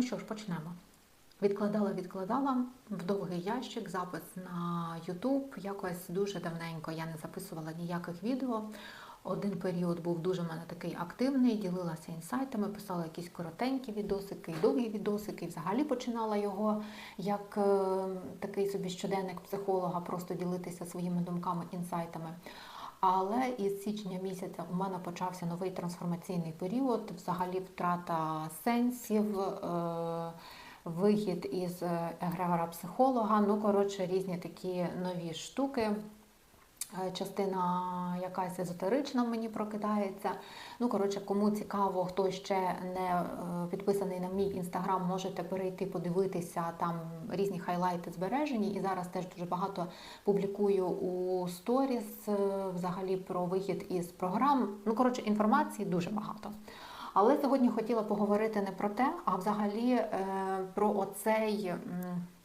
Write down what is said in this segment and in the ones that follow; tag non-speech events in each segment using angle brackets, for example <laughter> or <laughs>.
Ну що ж, почнемо. Відкладала, відкладала в довгий ящик запис на YouTube. Якось дуже давненько я не записувала ніяких відео. Один період був дуже в мене такий активний, ділилася інсайтами, писала якісь коротенькі відосики, довгі відосики. І взагалі починала його як е, такий собі щоденник психолога, просто ділитися своїми думками, інсайтами. Але із січня місяця у мене почався новий трансформаційний період, взагалі втрата сенсів. Е, Вихід із е, егрегора психолога, ну коротше, різні такі нові штуки. Е, Частина якась езотерична мені прокидається. Ну, коротше, кому цікаво, хто ще не е, підписаний на мій інстаграм, можете перейти, подивитися там різні хайлайти збережені. І зараз теж дуже багато публікую у сторіс е, взагалі про вихід із програм. Ну, коротше, інформації дуже багато. Але сьогодні хотіла поговорити не про те, а взагалі е, про оцей,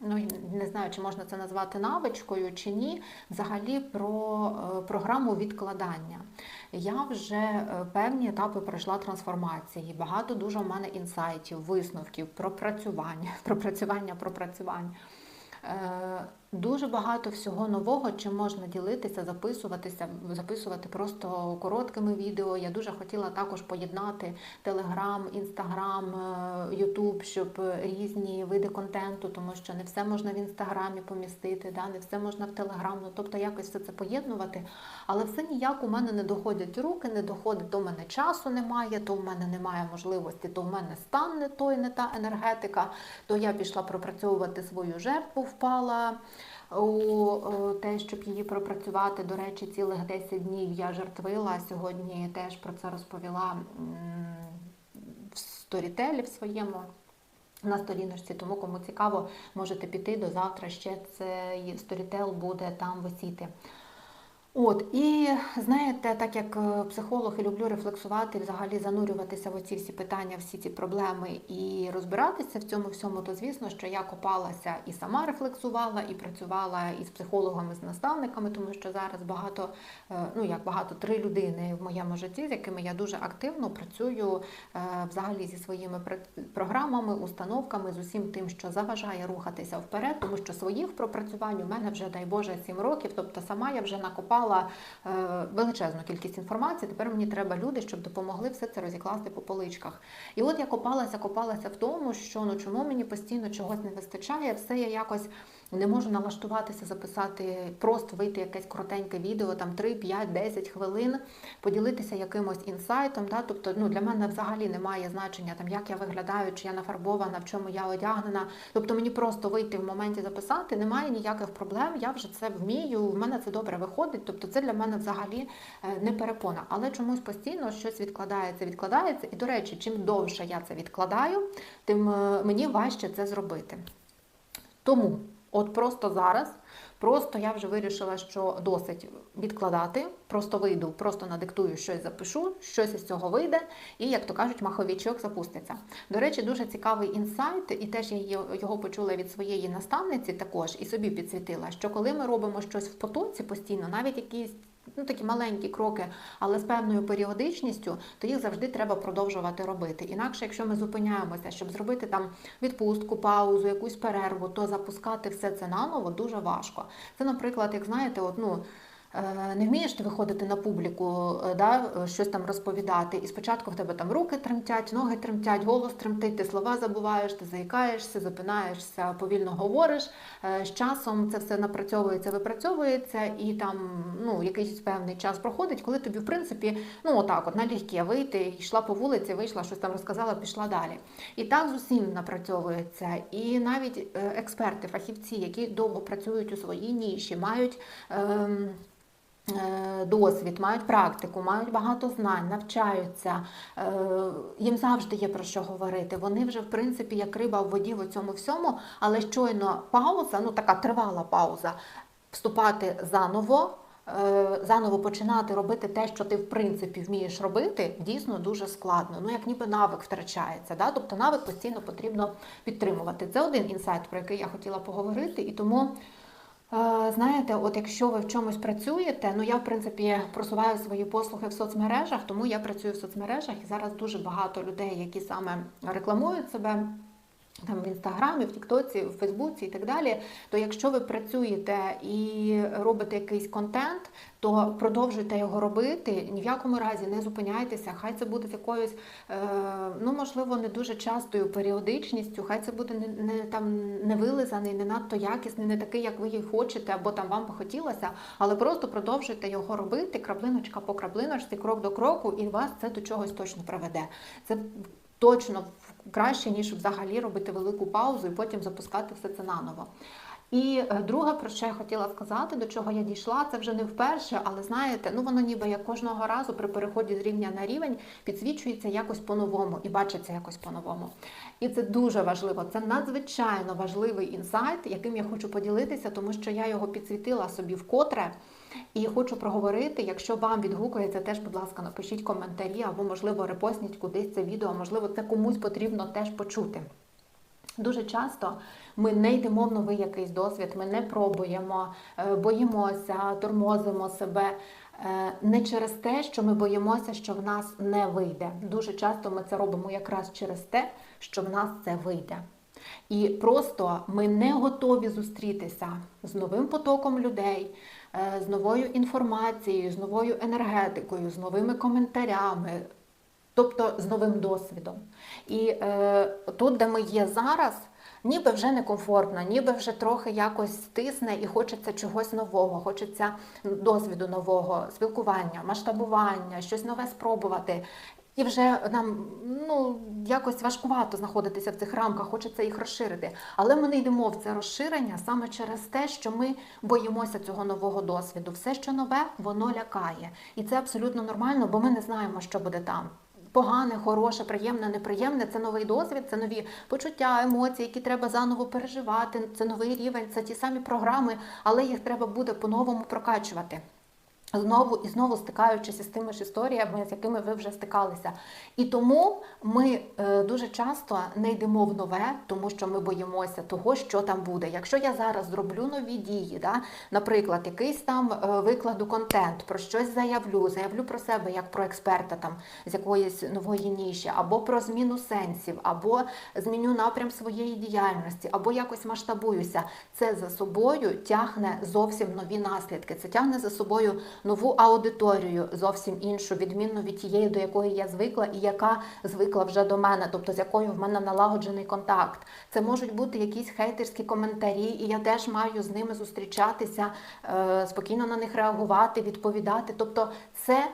ну не знаю, чи можна це назвати навичкою чи ні, взагалі про е, програму відкладання. Я вже е, певні етапи пройшла трансформації. Багато дуже в мене інсайтів, висновків, пропрацювань, <laughs> пропрацювання, пропрацювань. Е, Дуже багато всього нового, чим можна ділитися, записуватися, записувати просто короткими відео. Я дуже хотіла також поєднати Телеграм, Інстаграм, Ютуб, щоб різні види контенту, тому що не все можна в інстаграмі помістити, да, не все можна в Телеграм. Ну тобто якось все це поєднувати. Але все ніяк у мене не доходять руки, не доходить, в мене часу немає, то в мене немає можливості, то в мене стан не той, не та енергетика. То я пішла пропрацьовувати свою жертву, впала у те, щоб її пропрацювати. До речі, цілих 10 днів я жертвила. Сьогодні теж про це розповіла в сторітелі в своєму. На сторіночці, тому кому цікаво, можете піти до завтра. Ще цей сторітел буде там висіти. От, і знаєте, так як е, психолог і люблю рефлексувати, взагалі занурюватися в оці всі питання, всі ці проблеми і розбиратися в цьому всьому, то звісно, що я копалася і сама рефлексувала, і працювала із психологами, з наставниками, тому що зараз багато, е, ну як багато, три людини в моєму житті, з якими я дуже активно працюю е, взагалі зі своїми програмами, установками, з усім тим, що заважає рухатися вперед, тому що своїх пропрацювань у мене вже, дай Боже, сім років, тобто сама я вже накопала мала е, величезну кількість інформації. Тепер мені треба люди, щоб допомогли все це розікласти по поличках. І от я копалася, копалася в тому, що ну чому мені постійно чогось не вистачає, все я якось не можу налаштуватися, записати, просто вийти якесь коротеньке відео, там 3, 5, 10 хвилин, поділитися якимось інсайтом. Да? Тобто ну, для мене взагалі немає значення, там, як я виглядаю, чи я нафарбована, в чому я одягнена. Тобто мені просто вийти в моменті записати, немає ніяких проблем, я вже це вмію, в мене це добре виходить. Тобто це для мене взагалі е, не перепона. Але чомусь постійно щось відкладається, відкладається. І, до речі, чим довше я це відкладаю, тим е, мені важче це зробити. Тому. От просто зараз, просто я вже вирішила, що досить відкладати, просто вийду, просто надиктую щось, запишу, щось із цього вийде, і, як то кажуть, маховічок запуститься. До речі, дуже цікавий інсайт, і теж я його почула від своєї наставниці, також і собі підсвітила, що коли ми робимо щось в потоці постійно, навіть якісь ну, такі маленькі кроки, але з певною періодичністю, то їх завжди треба продовжувати робити. Інакше, якщо ми зупиняємося, щоб зробити там відпустку, паузу, якусь перерву, то запускати все це наново дуже важко. Це, наприклад, як знаєте, от, ну, не вмієш ти виходити на публіку, е, да, щось там розповідати, і спочатку в тебе там руки тремтять, ноги тремтять, голос тремтить, ти слова забуваєш, ти заїкаєшся, запинаєшся, повільно говориш. Е, з часом це все напрацьовується, випрацьовується, і там ну, якийсь певний час проходить, коли тобі, в принципі, ну отак, от налегке вийти, йшла по вулиці, вийшла, щось там розказала, пішла далі. І так з усім напрацьовується. І навіть експерти, фахівці, які довго працюють у своїй ніші, мають. Ем, Е, досвід, мають практику, мають багато знань, навчаються, е, їм завжди є про що говорити. Вони вже, в принципі, як риба в воді в цьому всьому, але щойно пауза, ну така тривала пауза, вступати заново. Е, заново починати робити те, що ти в принципі вмієш робити, дійсно дуже складно. Ну як ніби навик втрачається. Да? Тобто навик постійно потрібно підтримувати. Це один інсайт, про який я хотіла поговорити, і тому Знаєте, от якщо ви в чомусь працюєте, ну я в принципі просуваю свої послуги в соцмережах, тому я працюю в соцмережах і зараз дуже багато людей, які саме рекламують себе. Там в інстаграмі, в Тіктоці, в Фейсбуці і так далі. То якщо ви працюєте і робите якийсь контент, то продовжуйте його робити. Ні в якому разі не зупиняйтеся. Хай це буде з якоюсь, е, ну можливо, не дуже частою періодичністю. Хай це буде не, не там не вилизаний, не надто якісний, не такий, як ви її хочете, або там вам би хотілося, але просто продовжуйте його робити, краплиночка по краплиночці, крок до кроку, і вас це до чогось точно приведе. Це точно краще, ніж взагалі робити велику паузу і потім запускати все це наново. І е, друге, про що я хотіла сказати, до чого я дійшла, це вже не вперше, але знаєте, ну воно ніби як кожного разу при переході з рівня на рівень підсвічується якось по-новому і бачиться якось по-новому. І це дуже важливо. Це надзвичайно важливий інсайт, яким я хочу поділитися, тому що я його підсвітила собі вкотре. І хочу проговорити, якщо вам відгукується, теж, будь ласка, напишіть коментарі або, можливо, репостніть кудись це відео, можливо, це комусь потрібно теж почути. Дуже часто ми не йдемо в новий якийсь досвід, ми не пробуємо, е, боїмося, тормозимо себе е, не через те, що ми боїмося, що в нас не вийде. Дуже часто ми це робимо якраз через те, що в нас це вийде. І просто ми не готові зустрітися з новим потоком людей, з новою інформацією, з новою енергетикою, з новими коментарями, тобто з новим досвідом. І е, тут, де ми є зараз, ніби вже некомфортно, ніби вже трохи якось стисне і хочеться чогось нового, хочеться досвіду нового, спілкування, масштабування, щось нове спробувати. І вже нам ну якось важкувато знаходитися в цих рамках, хочеться їх розширити. Але ми не йдемо в це розширення саме через те, що ми боїмося цього нового досвіду. Все, що нове, воно лякає, і це абсолютно нормально, бо ми не знаємо, що буде там. Погане, хороше, приємне, неприємне це новий досвід, це нові почуття, емоції, які треба заново переживати. Це новий рівень, це ті самі програми, але їх треба буде по-новому прокачувати. Знову і знову стикаючись з тими ж історіями, з якими ви вже стикалися. І тому ми е, дуже часто не йдемо в нове, тому що ми боїмося того, що там буде. Якщо я зараз зроблю нові дії, да, наприклад, якийсь там е, викладу контент, про щось заявлю, заявлю про себе як про експерта там з якоїсь нової ніші, або про зміну сенсів, або зміню напрям своєї діяльності, або якось масштабуюся, це за собою тягне зовсім нові наслідки. Це тягне за собою нову аудиторію, зовсім іншу, відмінну від тієї, до якої я звикла, і яка звикла вже до мене, тобто з якою в мене налагоджений контакт. Це можуть бути якісь хейтерські коментарі, і я теж маю з ними зустрічатися, е, спокійно на них реагувати, відповідати. Тобто, це.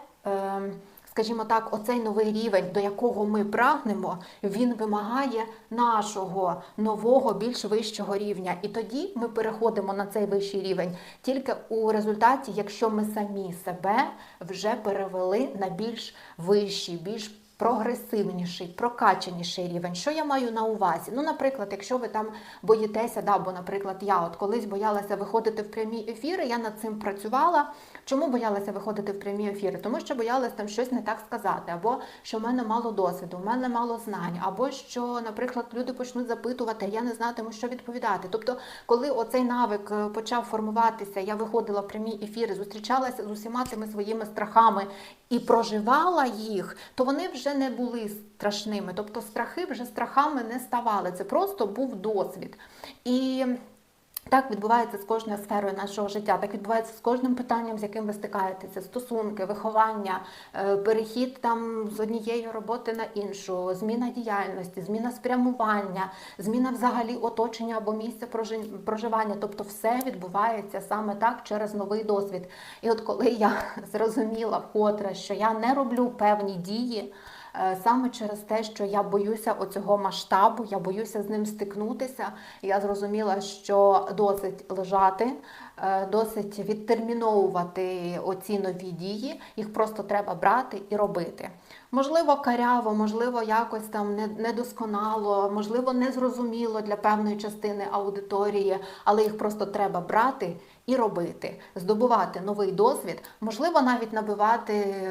Скажімо так, оцей новий рівень, до якого ми прагнемо, він вимагає нашого нового, більш вищого рівня. І тоді ми переходимо на цей вищий рівень тільки у результаті, якщо ми самі себе вже перевели на більш вищий, більш прогресивніший, прокачаніший рівень. Що я маю на увазі? Ну, наприклад, якщо ви там боїтеся, да, бо, наприклад, я от колись боялася виходити в прямі ефіри, я над цим працювала. Чому боялася виходити в прямі ефіри? Тому що боялася там щось не так сказати, або що в мене мало досвіду, в мене мало знань, або що, наприклад, люди почнуть запитувати, я не знатиму, що відповідати. Тобто, коли оцей навик е, почав формуватися, я виходила в прямі ефіри, зустрічалася з усіма цими своїми страхами і проживала їх, то вони вже не були страшними. Тобто страхи вже страхами не ставали. Це просто був досвід. І так відбувається з кожною сферою нашого життя, так відбувається з кожним питанням, з яким ви стикаєтеся, стосунки, виховання, е, перехід там з однієї роботи на іншу, зміна діяльності, зміна спрямування, зміна взагалі оточення або місця проживання. Тобто все відбувається саме так через новий досвід. І от коли я <laughs> зрозуміла вкотре, що я не роблю певні дії. Е, саме через те, що я боюся оцього масштабу, я боюся з ним стикнутися. Я зрозуміла, що досить лежати, е, досить відтерміновувати оці нові дії, їх просто треба брати і робити. Можливо, каряво, можливо, якось там недосконало, можливо, незрозуміло для певної частини аудиторії, але їх просто треба брати і робити, здобувати новий досвід, можливо, навіть набивати.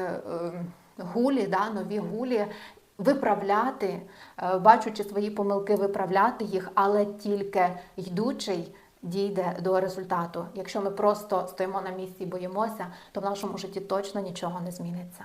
Гулі, да, нові гулі, виправляти, е, бачучи свої помилки, виправляти їх, але тільки йдучий дійде до результату. Якщо ми просто стоїмо на місці і боїмося, то в нашому житті точно нічого не зміниться.